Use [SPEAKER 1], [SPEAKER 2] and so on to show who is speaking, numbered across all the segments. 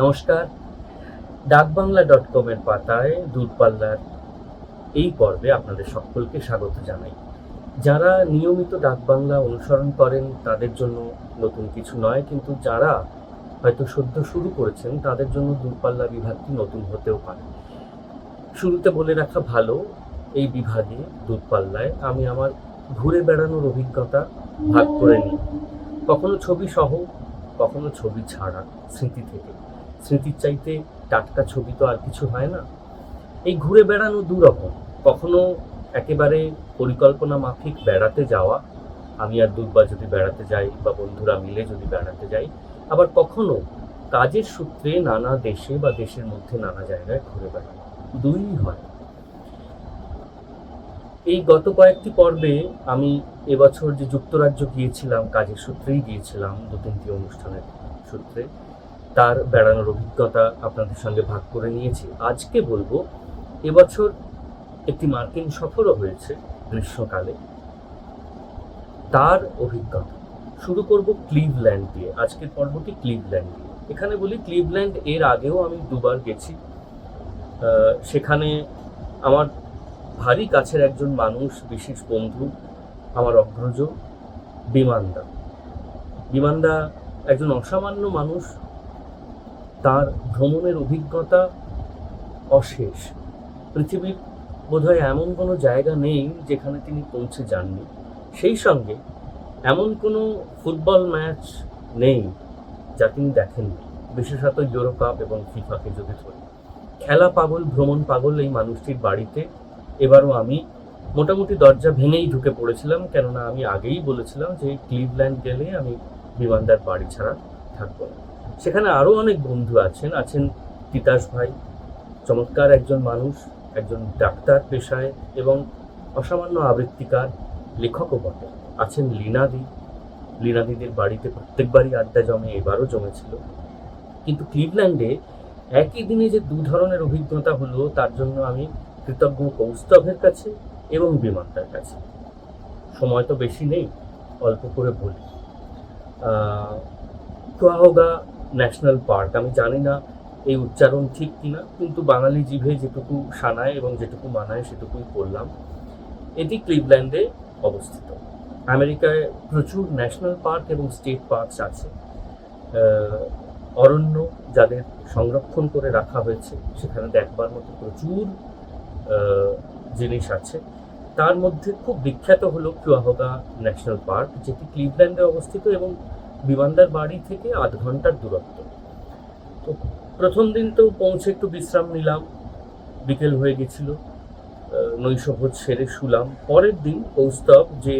[SPEAKER 1] নমস্কার। ডাকবাংলা ডট কমের পাতায় দূরপাল্লার এই পর্বে আপনাদের সকলকে স্বাগত জানাই। যারা নিয়মিত ডাকবাংলা অনুসরণ করেন, তাদের জন্য নতুন কিছু নয়, কিন্তু যারা হয়তো সদ্য শুরু করেছেন, তাদের জন্য দূরপাল্লা বিভাগটি নতুন হতেও পারে। শুরুতে বলে রাখা ভালো, এই বিভাগে দূরপাল্লায় আমি আমার ঘুরে বেড়ানোর অভিজ্ঞতা ভাগ করে নিই। কখনো ছবি সহ, কখনো ছবি ছাড়া স্মৃতি থেকে। স্মৃতির চাইতে টাটকা ছবি তো আর কিছু হয় না। এই ঘুরে বেড়ানো দু রকম। কখনো একেবারে পরিকল্পনা মাফিক বেড়াতে যাওয়া, আমি আর দুর্বা যদি বেড়াতে যাই বা বন্ধুরা মিলে যদি বেড়াতে যাই, আবার কখনো কাজের সূত্রে নানা দেশে বা দেশের মধ্যে নানা জায়গায় ঘুরে বেড়ানো দুই হয়। এই গত কয়েকটি পর্বে আমি এবছর যে যুক্তরাজ্য গিয়েছিলাম, কাজের সূত্রেই গিয়েছিলাম দু তিনটি অনুষ্ঠানের সূত্রে। তার বেড়ানোর অভিজ্ঞতা আপনাদের সঙ্গে ভাগ করে নিয়েছি। আজকে বলব, এবছর একটি মার্কিন সফরও হয়েছে গ্রীষ্মকালে। তার অভিজ্ঞতা। শুরু করব ক্লিভল্যান্ড দিয়ে। আজকের পর্বটি ক্লিভল্যান্ড দিয়ে। এখানে বলি ক্লিভল্যান্ড, এর আগেও আমি দুবার গেছি। সেখানে আমার ভারী কাছের একজন মানুষ, বিশেষ বন্ধু, আমার অগ্রজ, বিমানদা। বিমানদা একজন অসামান্য মানুষ তার ভ্রমণের অভিজ্ঞতা অশেষ। পৃথিবীর বোধহয় এমন কোনো জায়গা নেই যেখানে তিনি পৌঁছে যাননি। সেই সঙ্গে এমন কোনো ফুটবল ম্যাচ নেই যা তিনি দেখেননি, বিশেষত ইউরো কাপ এবং ফিফাকে যদি ধরি। খেলা পাগল, ভ্রমণ পাগল এই মানুষটির বাড়িতে। এবারও আমি মোটামুটি দরজা ভেঙেই ঢুকে পড়েছিলাম, কেননা আমি আগেই বলেছিলাম যে ক্লিভল্যান্ড গেলে আমি বিমানদার বাড়ি ছাড়া থাকব না। সেখানে আরও অনেক বন্ধু আছেন আছেন তিতাস ভাই, চমৎকার একজন মানুষ, একজন ডাক্তার পেশায় এবং অসামান্য আবৃত্তিকার লেখকও বটে। আছেন লীনাদি। লীনাদিদের বাড়িতে প্রত্যেকবারই আড্ডা জমে, এবারও জমেছিল। কিন্তু ক্লিভল্যান্ডে একই দিনে যে দু ধরনের অভিজ্ঞতা হলো, তার জন্য আমি কৃতজ্ঞ কৌস্তভের কাছে এবং বিমানটার কাছে। সময় তো বেশি নেই, অল্প করে বলি। Cuyahoga national park. আমি জানি না এই উচ্চারণ ঠিক কিনা, কিন্তু বাঙালি জিভে যেটুকু সানায় এবং যেটুকু মানায় সেটুকুই করলাম এটি ক্লিভল্যান্ডে অবস্থিত। আমেরিকায় প্রচুর ন্যাশনাল পার্ক এবং স্টেট পার্কস আছে। অরণ্য যাদের সংরক্ষণ করে রাখা হয়েছে, সেখানে দেখবার মতো প্রচুর জিনিস আছে। তার মধ্যে খুব বিখ্যাত হলো কুয়াহগা ন্যাশনাল পার্ক, যেটি ক্লিভল্যান্ডে অবস্থিত এবং বিমানদার বাড়ি থেকে আধ ঘণ্টার দূরত্ব। তো প্রথম দিন তো পৌঁছে একটু বিশ্রাম নিলাম, বিকেল হয়ে গেছিল নৈশভোজ সেরে শুলাম। পরের দিন কৌস্তব যে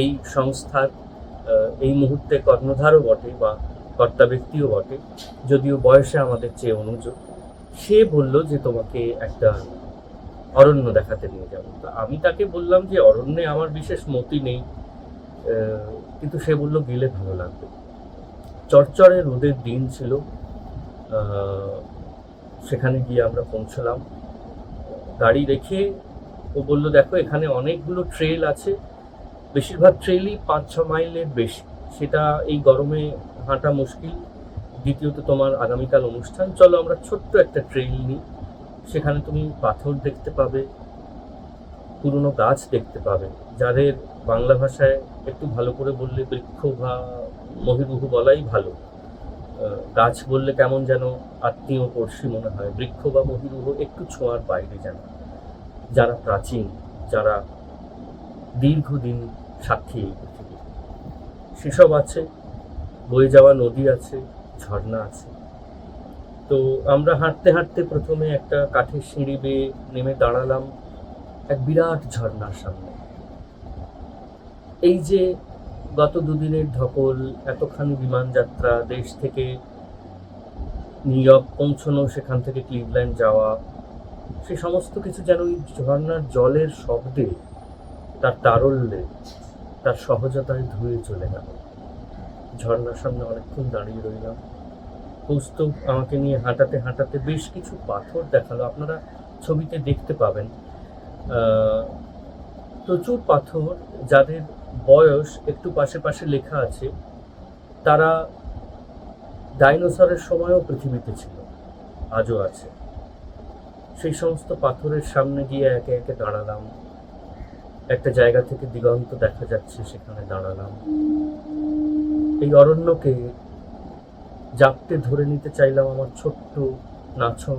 [SPEAKER 1] এই সংস্থার এই মুহূর্তে কর্ণধারও বটে বা কর্তা ব্যক্তিও বটে, যদিও বয়সে আমাদের চেয়ে অনুযোগ সে বলল যে তোমাকে একটা অরণ্য দেখাতে নিয়ে যাব। আমি তাকে বললাম যে অরণ্যে আমার বিশেষ মতি নেই কিন্তু সে বলল গেলে ভালো লাগবে। চরচরে রোদের দিন ছিল। সেখানে গিয়ে আমরা পৌঁছলাম। গাড়ি রেখে ও বলল, দেখো, এখানে অনেকগুলো ট্রেল আছে। বেশিরভাগ ট্রেলই পাঁচ, ছ মাইলের বেশি। সেটা এই গরমে হাঁটা মুশকিল। দ্বিতীয়ত তোমার আগামীকাল অনুষ্ঠান। চলো, আমরা ছোট্ট একটা ট্রেল নিই। সেখানে তুমি পাথর দেখতে পাবে। পুরনো গাছ দেখতে পাবে, যাদের বাংলা ভাষায় একটু ভালো করে বললে বৃক্ষ বা মহিরুহু বলাই ভালো। গাছ বললে কেমন যেন আত্মীয় পড়শি মনে হয়, বৃক্ষ বা মহিরুহ একটু ছোঁয়ার বাইরে যেন। যারা প্রাচীন, যারা দীর্ঘদিন সাক্ষী এই পৃথিবীর সেসব আছে, বয়ে যাওয়া নদী আছে, ঝর্ণা আছে। তো আমরা হাঁটতে হাঁটতে প্রথমে একটা কাঠের সিঁড়ি বেয়ে নেমে দাঁড়ালাম। এক বিরাট ঝর্ণার সামনে। এই যে গত দুদিনের ধকল, এতখানি বিমান যাত্রা দেশ থেকে নিউ ইয়র্ক পৌঁছানো, সেখান থেকে ক্লিভল্যান্ড যাওয়া, সে সমস্ত কিছু যেন ওই ঝর্ণার জলের শব্দে তার তারল্যে, তার সহজতায় ধুয়ে চলে গেল। ঝর্ণার সামনে অনেকক্ষণ দাঁড়িয়ে রইলাম। কৌস্তব আমাকে নিয়ে হাঁটাতে হাঁটাতে বেশ কিছু পাথর দেখাল। আপনারা ছবিতে দেখতে পাবেন প্রচুর পাথর, যাদের বয়স একটু পাশে পাশে লেখা আছে, তারা ডাইনোসরের সময়ও পৃথিবীতে ছিল, আজও আছে। সেই সমস্ত পাথরের সামনে গিয়ে একে একে দাঁড়ালাম। একটা জায়গা থেকে দিগন্ত দেখা যাচ্ছে, সেখানে দাঁড়ালাম। এই অরণ্যকে জাপটে ধরে নিতে চাইলাম আমার ছোট্ট নাছর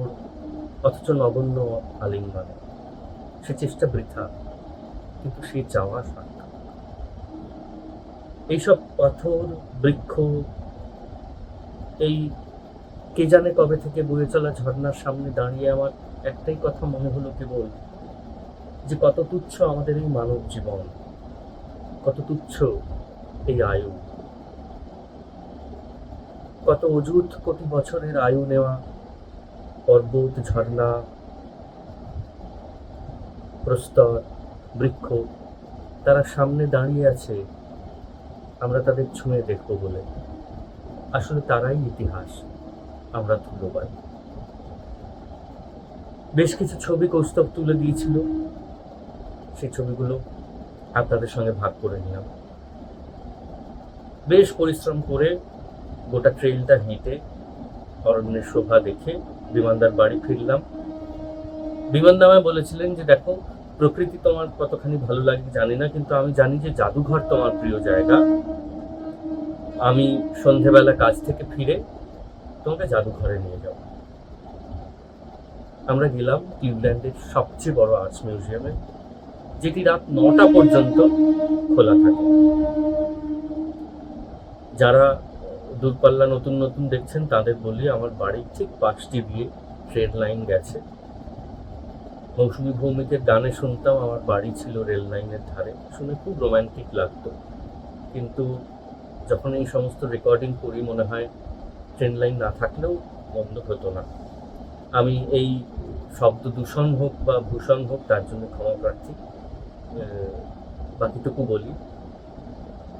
[SPEAKER 1] অথচ নগণ্য আলিঙ্গনে। সে চেষ্টা বৃথা, কিন্তু সেই চাওয়া সার্থক এইসব পাথর, বৃক্ষ, এই কে জানে কবে থেকে বয়ে চলা ঝর্ণার সামনে দাঁড়িয়ে আমার একটাই কথা মনে হলো কেবল, যে কত তুচ্ছ আমাদের এই মানব জীবন, কত তুচ্ছ এই আয়ু। কত অযুত কোটি বছরের আয়ু নেওয়া, পর্বত, ঝর্ণা প্রস্তর বৃক্ষ, তারা সামনে দাঁড়িয়ে আছে। আমরা তাদের ছুঁয়ে দেখব বলে। আসলে তারাই ইতিহাস। আমরা ধুলোবাই বেশ কিছু ছবি কৌস্তব তুলে দিয়েছিল। সেই ছবিগুলো আপনাদের সঙ্গে ভাগ করে নিলাম। বেশ পরিশ্রম করে গোটা ট্রেইলটা হেঁটে অরণ্যের শোভা দেখে বিমানদার বাড়ি ফিরলাম। বিমানদামায় বলেছিলেন যে, দেখো প্রকৃতি তোমার কতখানি ভালো লাগে জানি না, কিন্তু আমি জানি যে জাদুঘর তোমার প্রিয় জায়গা। আমি সন্ধেবেলা কাজ থেকে ফিরে তোমাকে জাদুঘরে নিয়ে যাব। আমরা গেলাম ক্লিভল্যান্ডের সবচেয়ে বড় আর্টস মিউজিয়ামে, যেটি রাত নটা পর্যন্ত খোলা থাকে। যারা দূরপাল্লা নতুন নতুন দেখছেন, তাদের বলি আমার বাড়ির ঠিক পাশটি দিয়ে ট্রেন লাইন গেছে। মৌসুমী ভৌমিকের গানে শুনতাম, আমার বাড়ি ছিল রেল লাইনের ধারে। শুনে খুব রোম্যান্টিক লাগতো। কিন্তু যখন এই সমস্ত রেকর্ডিং করি, মনে হয় ট্রেন লাইন না থাকলেও বন্ধ হতো না। আমি এই শব্দ দূষণ হোক বা ভূষণ হোক, তার জন্য ক্ষমা প্রার্থী। বাকিটুকু বলি।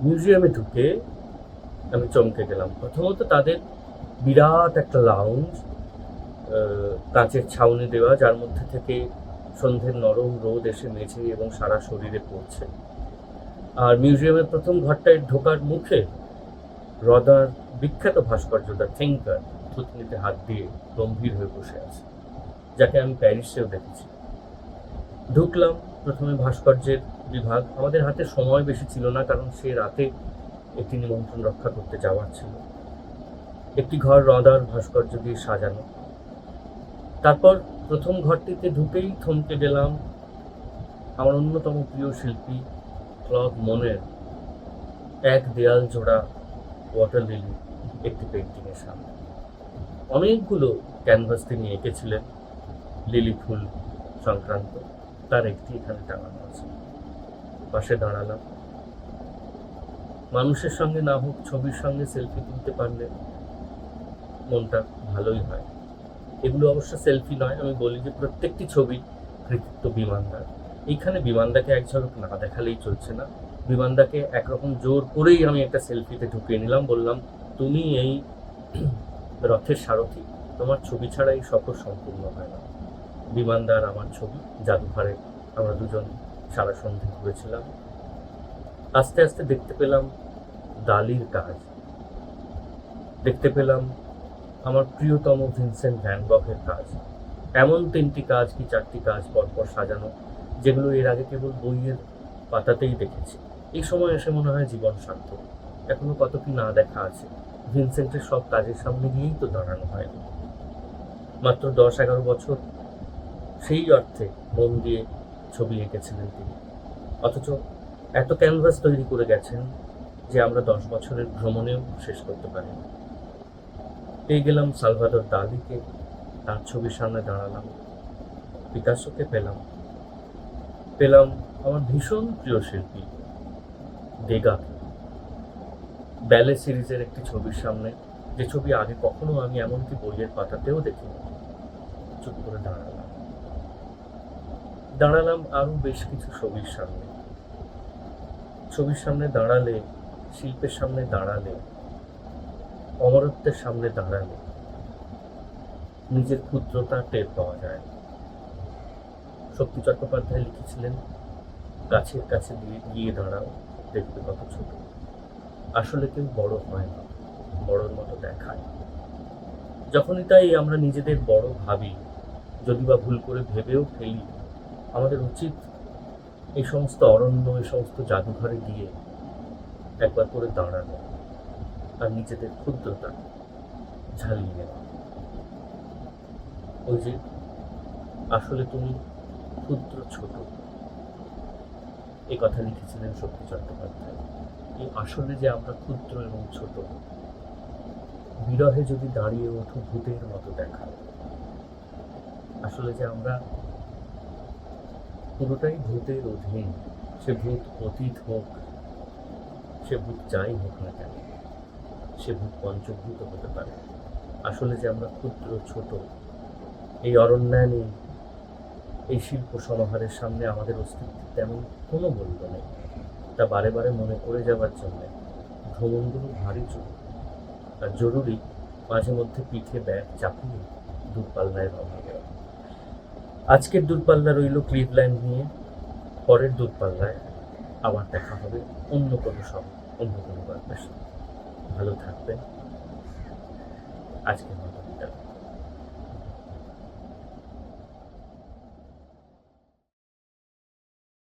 [SPEAKER 1] মিউজিয়ামে ঢুকে আমি চমকে গেলাম। প্রথমত তাদের বিরাট একটা লাউঞ্জ কাঁচের ছাউনি দেওয়া, যার মধ্যে থেকে সন্ধ্যের নরম রোদ এসে মেঝে এবং সারা শরীরে পড়ছে। আর মিউজিয়ামের প্রথম ঘরটায় ঢোকার মুখে রদার বিখ্যাত ভাস্কর্য দ্য থিঙ্কার থুতনিতে হাত দিয়ে গম্ভীর হয়ে বসে আছে, যাকে আমি প্যারিসেও দেখেছি। ঢুকলাম, প্রথমে ভাস্কর্যের বিভাগ। আমাদের হাতে সময় বেশি ছিল না, কারণ সে রাতে একটি নিমন্ত্রণ রক্ষা করতে যাওয়ার ছিল। একটি ঘর রদার ভাস্কর্য দিয়ে সাজানো। তারপর প্রথম ঘরটিতে ঢুকেই থমকে গেলাম আমার অন্যতম প্রিয় শিল্পী ক্লব মনের এক দেয়াল জোড়া ওয়াটার লিলি একটি পেন্টিংয়ের সামনে। অনেকগুলো ক্যানভাস তিনি এঁকেছিলেন লিলি ফুল সংক্রান্ত, তার একটি এখানে টাঙানো আছে। পাশে দাঁড়ালাম। মানুষের সঙ্গে না হোক ছবির সঙ্গে সেলফি তুলতে পারলে মনটা ভালোই হয়। এগুলো অবশ্য সেলফি নয়, আমি বলি যে প্রত্যেকটি ছবি কৃতিত্ব বিমানদার। এইখানে বিমানদাকে এক ঝলক না দেখালেই চলছে না। বিমানদাকে একরকম জোর করেই আমি একটা সেলফিতে ঢুকিয়ে নিলাম, বললাম, তুমি এই রথের সারথি, তোমার ছবি ছাড়া এই সফর সম্পূর্ণ হয় না। বিমানদার আমার ছবি, জাদুঘরে আমরা দুজন সারা সন্ধে ঘুরেছিলাম। আস্তে আস্তে দেখতে পেলাম দালির কাজ। দেখতে পেলাম আমার প্রিয়তম ভিনসেন্ট ভ্যান গফের কাজ। এমন তিনটি কাজ কি চারটি কাজ পরপর সাজানো, যেগুলো এর আগে কেবল বইয়ের পাতাতেই দেখেছি। এই সময় এসে মনে হয় জীবন সার্থক এখনও কত কি না দেখা আছে। ভিনসেন্টের সব কাজের সামনে গিয়েই তো দাঁড়ানো হয়নি মাত্র দশ এগারো বছর, সেই অর্থে মন দিয়ে ছবি এঁকেছিলেন তিনি। অথচ এত ক্যানভাস তৈরি করে গেছেন যে আমরা দশ বছরের ভ্রমণেও শেষ করতে পারি পেয়ে গেলাম সালভাদর দালিকে তার ছবির সামনে দাঁড়ালাম, পিকাসোকে পেলাম। পেলাম আমার ভীষণ প্রিয় শিল্পী দেগাকে ব্যালে সিরিজের একটি ছবির সামনে, যে ছবি আগে কখনো আমি এমনকি বইয়ের পাতাতেও দেখিনি। চুপ করে দাঁড়ালাম। দাঁড়ালাম আরও বেশ কিছু ছবির সামনে। ছবির সামনে দাঁড়ালে, শিল্পের সামনে দাঁড়ালে অমরত্বের সামনে দাঁড়ানো নিজের ক্ষুদ্রতা টের পাওয়া যায়। শক্তি চট্টোপাধ্যায় লিখেছিলেন, গাছের কাছে দিয়ে গিয়ে দাঁড়াও, দেখবে কত ছোট। আসলে কেউ বড় হয় না, বড়র মতো দেখায়। যখনই তাই আমরা নিজেদের বড় ভাবি, যদি বা ভুল করে ভেবেও ফেলি, আমাদের উচিত এই সমস্ত অরণ্য, এই সমস্ত জাদুঘরে গিয়ে একবার করে দাঁড়ানো। আর নিজেদের ক্ষুদ্রতা ঝালিয়ে নেওয়া। ওই যে, আসলে তুমি ক্ষুদ্র ছোট। এই কথা লিখেছিলেন শক্তি চট্টোপাধ্যায়। এই আসলে যে আমরা ক্ষুদ্র এবং ছোট, বিরহে যদি দাঁড়িয়ে ওঠো ভূতের মতো দেখা। আসলে যে আমরা পুরোটাই ভূতের অধীন, সে ভূত অতীত হোক, সে ভূত যাই হোক না কেন সে ভূত পঞ্চভূত হতে পারে। আসলে যে আমরা ক্ষুদ্র, ছোট, এই অরণ্যানী এই শিল্প সমাহারের সামনে আমাদের অস্তিত্বের তেমন কোনো মূল্য নেই। তা বারে বারে মনে করে যাওয়ার জন্য ভ্রমণগুলো ভারী জরুরি। আর জরুরি মাঝে মধ্যে পিঠে ব্যাগ চাপিয়ে দূরপাল্লায় রওনা দেওয়া। আজকের দূরপাল্লা রইল ক্লিভল্যান্ড নিয়ে, পরের দূরপাল্লায় আবার দেখা হবে অন্য কোনো সব অন্য কোনো গল্পের সাথে ভালো থাকবেন। আজকের মতো